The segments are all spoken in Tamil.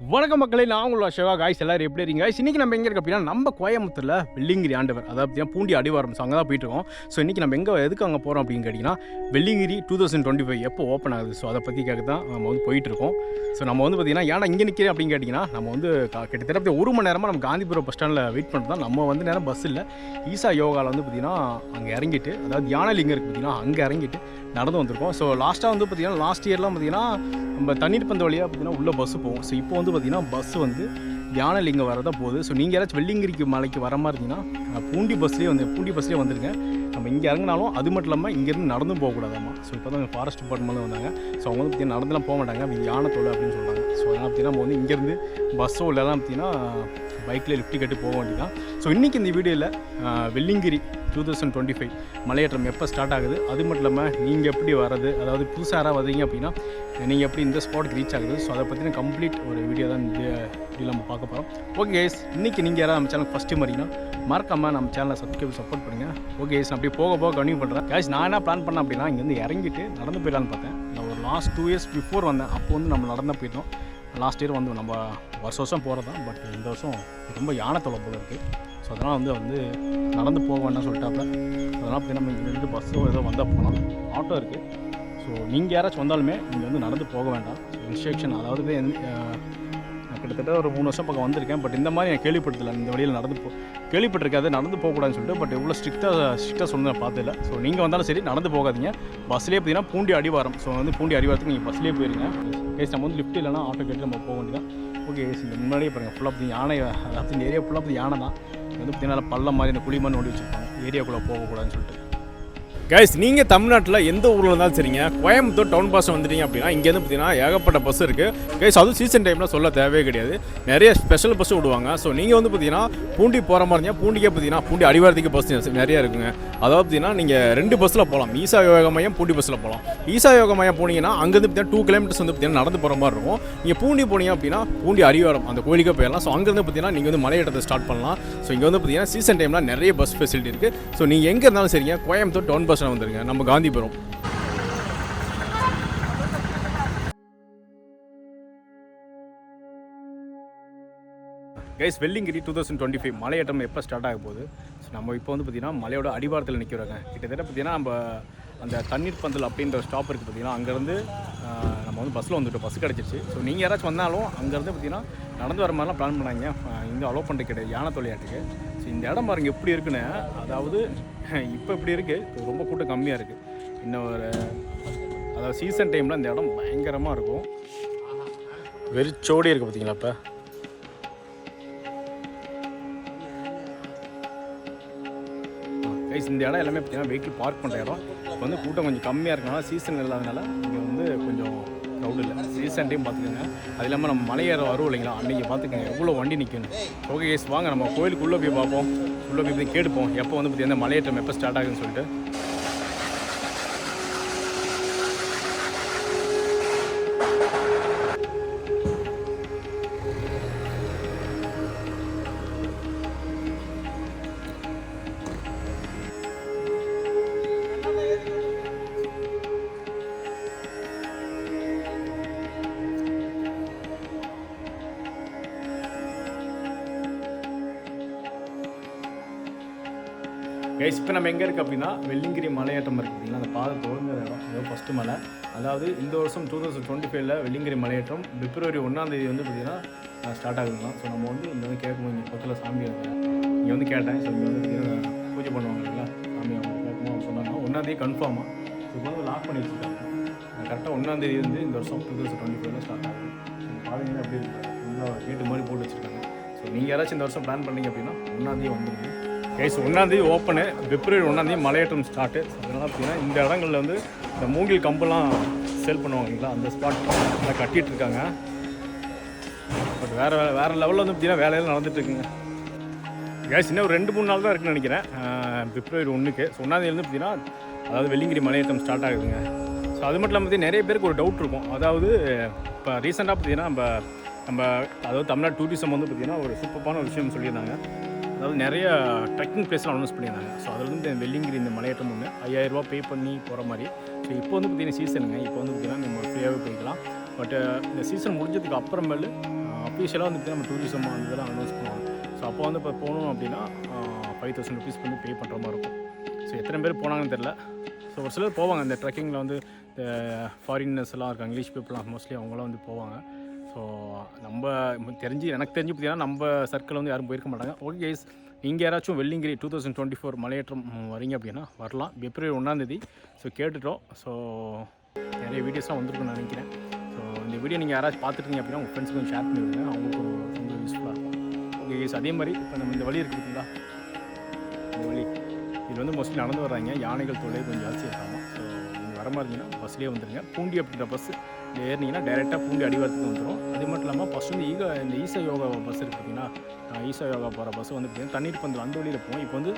வணக்கம் மக்களே நான் உங்களோட சிவா காய்ஸ் எல்லாரும் எப்படி இருக்கீங்க? காய்ஸ் இன்னைக்கு நம்ம எங்கே இருக்க அப்படின்னா நம்ம கோயம்புத்தூரில் வெள்ளிங்கிரி ஆண்டவர் அதாவது பூண்டி அடிவாரம் ஸோ அங்கே தான் போயிட்டு இருக்கோம் ஸோ இன்றைக்கி நம்ம எங்கே எதுக்கு அங்கே போகிறோம் அப்படின்னு கேட்டிங்கன்னா Velliangiri two thousand twenty five எப்போ ஓப்பன் ஆகுது? ஸோ அதை பற்றி கேட்க தான் நம்ம வந்து போயிட்டுருக்கோம். ஸோ நம்ம வந்து பார்த்தீங்கன்னா ஏன்னா இங்கே நிற்கிறேன் அப்படின்னு கேட்டிங்கன்னா நம்ம வந்து கிட்டத்தட்ட ஒரு மணி நேரமாக நம்ம காந்திபுரம் பஸ் ஸ்டாண்டில் வெயிட் பண்ணிட்டு தான் நம்ம வந்து நேரம் பஸ் இல்லை. ஈசா யோகாவில் வந்து பார்த்தீங்கன்னா அங்கே இறங்கிட்டு அதாவது யானைலிங்கம் இருக்குது பார்த்தீங்கன்னா அங்கே இறங்கிட்டு நடந்து வந்திருக்கோம். ஸோ லாஸ்ட்டாக வந்து பார்த்தீங்கன்னா லாஸ்ட் இயர்லாம் பார்த்திங்கன்னா நம்ம தண்ணீர் பந்த வழியாக பார்த்தீங்கன்னா உள்ளே பஸ்ஸு போவோம். ஸோ இப்போ வந்து பார்த்தீங்கன்னா பஸ் வந்து தியானலிங்கம் வரதா போகுது. ஸோ நீங்கள் யாராச்சும் வெள்ளிங்கிரிக்கு மலைக்கு வர மாதிரி இருந்தீங்கன்னா பூண்டி பஸ்லேயே வந்து பூண்டி பஸ்லேயே வந்துருங்க நம்ம இங்கே இறங்கினாலும் அது மட்டும் இல்லாமல் இங்கேருந்து நடந்தும் போகக்கூடாதாம்மா ஸோ இப்போ தான் ஃபாரஸ்ட் டிபார்ட்மெண்ட் வந்தாங்க. ஸோ அவங்க வந்து பார்த்தீங்கன்னா நடந்துலாம் போக மாட்டாங்க. அவங்க யானை அப்படின்னு சொல்கிறாங்க ஸோ அதனால் பார்த்தீங்கன்னா நம்ம வந்து இங்கேருந்து பஸ்ஸோ இல்லைலாம் பார்த்தீங்கன்னா பைக்கில் லிஃப்ட் கட்டி போக வேண்டியதான் ஸோ இன்றைக்கி இந்த வீடியோவில் Velliangiri two thousand twenty five மலையேற்றம் எப்போ ஸ்டார்ட் ஆகுது? அது மட்டும் இல்லாமல் நீங்கள் எப்படி வர்றது? அதாவது புதுசாக யாராவது வரீங்க அப்படின்னா நீங்கள் எப்படி இந்த ஸ்பாட்டுக்கு ரீச் ஆகுது? ஸோ அதை பற்றின கம்ப்ளீட் ஒரு வீடியோ தான் இந்த வீடியோ நம்ம பார்க்க போகிறோம் ஓகே கேஸ் இன்றைக்கி நீங்கள் யாராவது நம்ம சேனல் ஃபஸ்ட்டு வரீங்கன்னா மறக்காமல் நம்ம சேனலை சப்ஸ்கிரைப் சப்போர்ட் பண்ணுங்கள் ஓகே கேஸ் அப்படி அப்படியே போக போக கன்டினியூ பண்ணுறேன் கேஷ் நான் என்ன பிளான் பண்ணேன் அப்படின்னா இங்கேருந்து இறங்கிட்டு நடந்து போயிடலான்னு பார்த்தேன். நான் ஒரு லாஸ்ட் டூ இயர்ஸ் பிஃபோர் வந்தேன். அப்போ வந்து நம்ம நடந்து போயிட்டோம். லாஸ்ட் இயர் வந்து நம்ம வருஷம் வருஷம் போகிறது தான் பட் இந்த வருஷம் ரொம்ப யானை தொலை போல இருக்குது ஸோ அதனால் வந்து வந்து நடந்து போக வேண்டாம் சொல்லிட்டாப்ப அதனால் பார்த்தீங்கன்னா நம்ம இங்கேருந்து பஸ்ஸோ ஏதோ வந்தால் போகலாம். ஆட்டோ இருக்குது ஸோ நீங்கள் யாராச்சும் வந்தாலுமே நீங்கள் வந்து நடந்து போக வேண்டாம். இன்ஸ்ட்ரக்ஷன் அதாவது கிட்டத்தட்ட ஒரு மூணு வருஷம் பக்கம் வந்திருக்கேன். பட் இந்த மாதிரி நான் கேள்விப்பட்டதில்லை. இந்த வழியில் நடந்து போ கேள்விப்பட்டிருக்காது. நடந்து போகக்கூடாதுன்னு சொல்லிட்டு பட் இவ்வளோ ஸ்ட்ரிக்டாக ஸ்ட்ரிக்டாக சொன்ன பார்த்துல பார்த்ததில்ல. ஸோ நீங்கள் வந்தாலும் சரி நடந்து போகாதீங்க. பஸ்லேயே பார்த்தீங்கன்னா பூண்டி அடிவாரம். ஸோ வந்து பூண்டி அடிவாரத்துக்கு நீங்கள் பஸ்லேயே போயிருங்க. கேஸ் நம்ம வந்து லிஃப்ட் இல்லைனா ஆட்டோ கேட்டு நம்ம போக வேண்டியதான் ஓகே கேஸ் இந்த முன்னாடியே பாருங்கள் ஃபுல்லாக யானை அதாவது இந்த ஏரியா ஃபுல்லாக யானை தான் வந்து பார்த்தீங்கன்னா பள்ளம் மாதிரி இந்த குழி மாதிரி ஓடி வச்சுருப்பாங்க. ஏரியாக்குள்ளே போகக்கூடாதுன்னு சொல்லிட்டு. கைஸ் நீங்கள் தமிழ்நாட்டில் எந்த ஊரில் இருந்தாலும் சரிங்க. கோயம்புத்தூர் டவுன் பஸ் வந்துட்டீங்க அப்படின்னா இங்கேருந்து பார்த்தீங்கன்னா ஏகப்பட்ட பஸ் இருக்குது கைஸ் அதுவும் சீசன் டைமில் சொல்ல தேவையே கிடையாது. நிறைய ஸ்பெஷல் பஸ் விடுவாங்க. ஸோ நீங்கள் வந்து பார்த்தீங்கன்னா பூண்டி போகிற மாதிரி இருந்தால் பூண்டிக்கே பார்த்தீங்கன்னா பூண்டி அடிவாரத்துக்கு பஸ் நிறையா இருக்குங்க. அதாவது பார்த்தீங்கன்னா நீங்கள் ரெண்டு பஸ்ஸில் போகலாம் ஈசா யோக மையம் பூண்டி பஸ்ஸில் போகலாம் ஈசா யோக மையம் போனீங்கன்னா அங்கேருந்து பார்த்தீங்கன்னா டூ கிலோமீட்டர்ஸ் வந்து பார்த்தீங்கன்னா நடந்து போகிற மாதிரி இருக்கும். நீங்கள் பூண்டி போனீங்க அப்படின்னா பூண்டி அடிவாரம் அந்த கோயிலுக்கே போயிடலாம். ஸோ அங்கேருந்து பார்த்தீங்கன்னா நீங்கள் வந்து மலையேற்றத்தை ஸ்டார்ட் பண்ணலாம். ஸோ இங்கே வந்து பார்த்தீங்கன்னா சீசன் டைமில் நிறைய பஸ் ஃபெசிலிட்டி இருக்குது ஸோ நீங்கள் எங்கே இருந்தாலும் சரிங்க கோயம்புத்தூர் டவுன் பஸ் பஸ்ஸில் வந்துருங்க. நம்ம Gandhipuram guys Velliangiri two thousand twenty five மலையேற்றம் எப்போ ஸ்டார்ட் ஆக போகுது? ஸோ நம்ம இப்போ வந்து பார்த்தீங்கன்னா மலையோட அடிவாரத்தில் நிற்கிறோங்க கிட்டத்தட்ட பார்த்தீங்கன்னா நம்ம அந்த தண்ணீர் பந்தல் அப்படின்ற ஸ்டாப் இருக்குது பார்த்தீங்கன்னா அங்கேருந்து நம்ம வந்து பஸ்ஸில் வந்துவிட்டோம் பஸ் கிடச்சிருச்சு. ஸோ நீங்கள் யாராச்சும் வந்தாலும் அங்கேருந்து பார்த்தீங்கன்னா நடந்து வர மாதிரிலாம் பிளான் பண்ணாங்க இங்கே அலோவ் பண்ணுறது கிடையாது. யானை தொலையாட்டுக்கு ஸோ இந்த இடம் பாருங்க எப்படி இருக்குன்னு அதாவது இப்போ இப்படி இருக்குது ரொம்ப கூட்டம் கம்மியாக இருக்குது இன்னும் ஒரு அதாவது சீசன் டைமில் இந்த இடம் பயங்கரமாக இருக்கும். வெறிச்சோடி இருக்குது பார்த்தீங்களா இப்போ கைஸ் இந்த இடம் எல்லாமே பார்த்தீங்கன்னா வெஹிக்கிள் பார்க் பண்ணுற இடம். இப்போ வந்து கூட்டம் கொஞ்சம் கம்மியாக இருக்கனால சீசன் இல்லாதனால இங்கே வந்து கொஞ்சம் க்ரௌட் இல்லை. சீசன் டைம் பார்த்துக்கோங்க. அது இல்லாமல் நம்ம மலையேற வரும் இல்லைங்களா? அன்றைக்கி பார்த்துக்கோங்க. எவ்வளோ வண்டி நிற்கணும் ஓகே கேஸ் வாங்க. நம்ம கோயிலுக்குள்ளே போய் பார்ப்போம். உள்ளே போய் போய் கேட்டுப்போம். எப்போ வந்து பார்த்தீங்கன்னா மலையேற்றம் எப்போ ஸ்டார்ட் ஆகுதுன்னு சொல்லிட்டு. கைஸ் இப்போ நம்ம எங்கே இருக்குது அப்படின்னா வெள்ளிங்கிரி மலையேற்றம் இருக்குது அப்படின்னா அந்த பாதை தொடங்குற இடம் அதாவது ஃபஸ்ட்டு மலை. அதாவது இந்த வருஷம் டூ தௌசண்ட் டுவெண்ட்டி ஃபைவ்ல வெள்ளிங்கிரி மலையேற்றம் பிப்ரவரி ஒன்றாந்தேதி வந்து பார்த்தீங்கன்னா ஸ்டார்ட் ஆகுதுங்களாம் ஸோ நம்ம வந்து இங்கே வந்து கேட்கும்போது இங்கே பக்கத்தில் சாமி இருக்கு. இங்கே வந்து கேட்டேன். ஸோ இங்கே வந்து பூஜை பண்ணுவாங்க இல்லைங்களா? சாமி அவங்க கேட்கணும் அவங்க சொன்னாங்க. ஒன்றாந்தேதி கன்ஃபார்மாக ஸோ இப்போ வந்து லாக் பண்ணி வச்சுருக்காங்க கரெக்டாக ஒன்றாந்தேதி வந்து இந்த வருஷம் டூ தௌசண்ட் டுவெண்ட்டி ஃபைவ்ல ஸ்டார்ட் ஆகுது. பாதைங்க அப்படி இருக்கு? கேட்டு மாதிரி போட்டு வச்சுருக்காங்க. ஸோ நீங்கள் யாராச்சும் இந்த வருஷம் பிளான் பண்ணீங்க அப்படின்னா ஒன்றாந்தேதி வந்துடுங்க கைஸ் ஒன்றாந்தேதி ஓப்பனு பிப்ரவரி ஒன்றாந்தேதி மலையேற்றம் ஸ்டார்ட்டு அதனால் பார்த்தீங்கன்னா இந்த இடங்களில் வந்து இந்த மூங்கில் கம்பெல்லாம் சேல் பண்ணுவாங்களா அந்த ஸ்பாட் எல்லாம் கட்டிகிட்டு இருக்காங்க. பட் வேறு வேறு லெவலில் வந்து பார்த்தீங்கன்னா வேலையெல்லாம் நடந்துட்டு இருக்குங்க. கேஸ் இன்னும் ஒரு ரெண்டு மூணு நாள் தான் இருக்குன்னு நினைக்கிறேன். பிப்ரவரி ஒன்றுக்கு ஸோ ஒன்றாந்தேதிலேருந்து பார்த்தீங்கன்னா அதாவது வெள்ளிங்கிரி மலையேற்றம் ஸ்டார்ட் ஆகுதுங்க. ஸோ அது மட்டும் இல்லாமல் பார்த்தீங்கன்னா நிறைய பேருக்கு ஒரு டவுட் இருக்கும். அதாவது இப்போ ரீசெண்டாக பார்த்தீங்கன்னா நம்ம நம்ம அதாவது தமிழ்நாடு டூரிசம் வந்து பார்த்தீங்கன்னா ஒரு சூப்பரான ஒரு விஷயம் சொல்லியிருந்தாங்க. அதாவது நிறைய ட்ரெக்கிங் பிளேஸ்லாம் அனௌன்ஸ் பண்ணியிருந்தாங்க. ஸோ அதில் வந்து இந்த வெள்ளிங்கிரி இந்த மலையேற்றம் ஒன்று ஐயாயிரரூபா பே பண்ணி போகிற மாதிரி. ஸோ இப்போ வந்து பார்த்திங்கன்னா சீசனுங்க இப்போ வந்து பார்த்தீங்கன்னா நம்ம ஃப்ரீயாகவே போய்க்கலாம். பட் இந்த சீசன் முடிஞ்சதுக்கு அப்புறமேலு அஃபீஷியலாக வந்து நம்ம டூரிசம் அந்த இதெல்லாம் அனௌன்ஸ் பண்ணுவாங்க. ஸோ அப்போ வந்து இப்போ போகணும் அப்படின்னா ஃபைவ் தௌசண்ட் ருபீஸ் வந்து பே பண்ணுற மாதிரி இருக்கும். ஸோ எத்தனை பேர் போனாங்கன்னு தெரில ஸோ ஒரு சிலர் போவாங்க. இந்த ட்ரெக்கிங்கில் வந்து இந்த ஃபாரினர்ஸ் எல்லாம் இருக்காங்க. இங்கிலீஷ் பீப்புளாக மோஸ்ட்லி அவங்களாம் வந்து போவாங்க. ஸோ நம்ம தெரிஞ்சு எனக்கு தெரிஞ்சு பார்த்தீங்கன்னா நம்ம சர்க்கிள் வந்து யாரும் போயிருக்க மாட்டாங்க. ஓகே கைஸ் நீங்கள் யாராச்சும் Velliangiri two thousand twenty four மலையேற்றம் வரீங்க அப்படின்னா வரலாம். பிப்ரவரி ஒன்றாந்தேதி ஸோ கேட்டுட்டோம். ஸோ நிறைய வீடியோஸ்லாம் வந்திருக்குன்னு நினைக்கிறேன். ஸோ இந்த வீடியோ நீங்கள் யாராச்சும் பார்த்துருக்கீங்க அப்படின்னா உங்கள் ஃப்ரெண்ட்ஸுக்கும் ஷேர் பண்ணிவிடுங்க. அவங்களுக்கு ரொம்ப யூஸ்ஃபுல்லாக இருக்கும். ஓகே கைஸ் அதே மாதிரி இப்போ நம்ம இந்த வழி இருக்குது பார்த்தீங்களா இந்த வழி. இது வந்து மோஸ்ட்லி நடந்து வர்றாங்க. யானைகள் தொல்லை கொஞ்சம் ஜாஸ்தி இருக்காங்க. ஸோ இருந்தீங்கன்னா பஸ்லேயே வந்துடுங்க பூண்டி அப்படின்ற பஸ் ஏறினீங்கன்னா டேரெக்டாக பூண்டி அடிவாரத்துக்கு வந்துடும் அது மட்டும் இல்லாமல் ஃபஸ்ட் வந்து ஈகா இந்த ஈசா யோகா பஸ் இருக்குது பார்த்தீங்கன்னா ஈசா யோகா போகிற பஸ் வந்து பார்த்தீங்கன்னா தண்ணீர் பந்து அந்த வழியில் போகும். இப்போ வந்து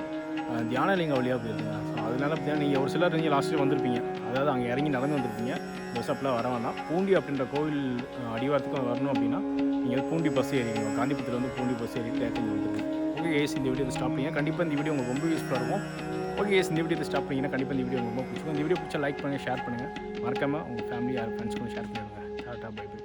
தியானலிங்க வழியாக போயிருங்க ஸோ அதனால பார்த்தீங்கன்னா நீங்கள் ஒரு சிலர் நீங்கள் லாஸ்ட்டே வந்திருப்பீங்க. அதாவது அங்கே இறங்கி நடந்து வந்திருப்பீங்க. பஸ் அப்பெல்லாம் வர வேணாம். பூண்டி அப்படின்ற கோவில் அடிவாரத்துக்கு வரணும் அப்படின்னா நீங்கள் பூண்டி பஸ் ஏறிக்கணும் காந்திபுரத்தில் வந்து பூண்டி பஸ் ஏறி டேரக்டாக இங்கே ஓகே ஏசி இந்த வீடியோ ஸ்டாப் பண்ணுங்க. கண்டிப்பாக இந்த வீடியோ உங்களுக்கு ரொம்ப யூஸ்ஃபுல்லாக இருக்கும். ஓகே ஏசி இந்த வீடியோ ஸ்டாப் பண்ணிங்கன்னா கண்டிப்பாக இந்த வீடியோ உங்களுக்கு ரொம்ப பிடிச்சிருக்கும். இந்த வீடியோ பிடிச்சா லைக் பண்ணுங்கள் ஷேர் பண்ணுங்கள் மறக்காமல் உங்கள் ஃபேமிலி யார் ஃப்ரெண்ட்ஸ்க்கும் ஷேர் பண்ணிடுங்க டாட்டா பை பை